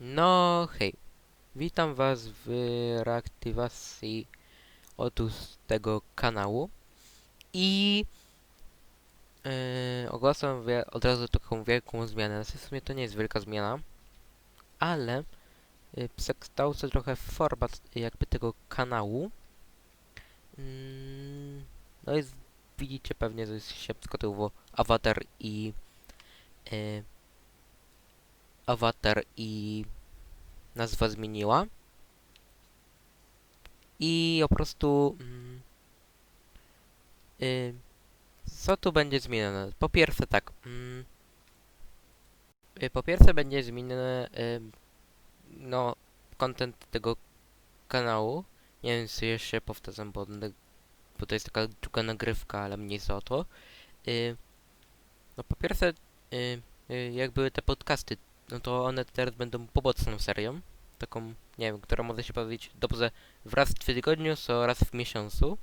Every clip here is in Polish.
No hej, witam was w reaktywacji otóż tego kanału i yy, ogłaszam od razu taką wielką zmianę. Znaczy w sumie to nie jest wielka zmiana, ale yy, przekształcę trochę format jakby tego kanału. Mm, no i widzicie pewnie, że się przygotowywał awatar i yy, awatar i nazwa zmieniła. I po prostu. Mm, y, co tu będzie zmienione? Po pierwsze, tak. Mm, y, po pierwsze, będzie zmienione. Y, no, content tego kanału. Nie wiem, czy jeszcze powtarzam, bo, bo to jest taka długa nagrywka, ale mniejsza o to. Y, no, po pierwsze, y, y, jak były te podcasty, no to one teraz będą pobocną serią taką, nie wiem, która może się powiedzieć dobrze raz w tygodniu, co raz w miesiącu.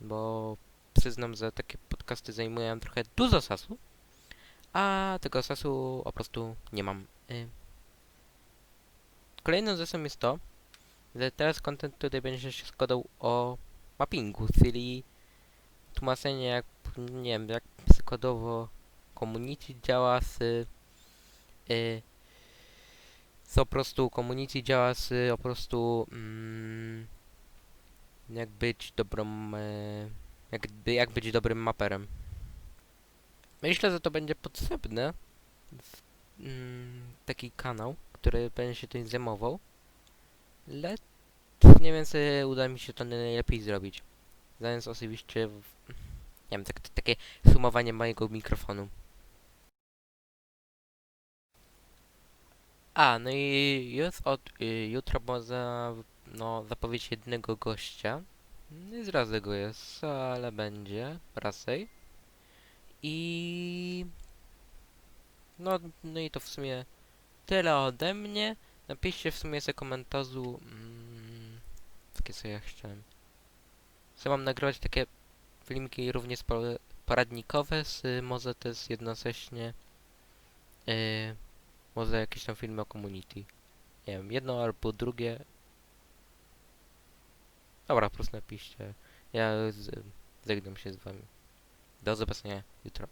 Bo przyznam, że takie podcasty zajmują trochę dużo czasu, a tego czasu po prostu nie mam. Y. Kolejną rzeczą jest to, że teraz content tutaj będzie się składał o mappingu, czyli tłumaczenie jak, nie wiem, jak przykładowo community działa z y, co po prostu community działa z po prostu mm, jak być dobrą e, jakby jak być dobrym maperem. Myślę, że to będzie potrzebne w, mm, taki kanał, który będzie się tym zajmował. Lecz nie wiem, czy uda mi się to najlepiej zrobić. Zając oczywiście w, nie wiem, tak, takie sumowanie mojego mikrofonu. A, no i już od y, jutra można no, zapowiedź jednego gościa. Nie zdradzę go jest, ale będzie raczej. I no, no i to w sumie tyle ode mnie. Napiszcie w sumie sobie komentarzu mm, co ja chciałem. Co mam nagrywać takie filmiki również po, poradnikowe, z, może też jednocześnie yy, może jakieś tam filmy o community. Nie wiem, jedno albo drugie. Dobra, po prostu napiszcie. Ja z, zegnam się z wami. Do zobaczenia jutro.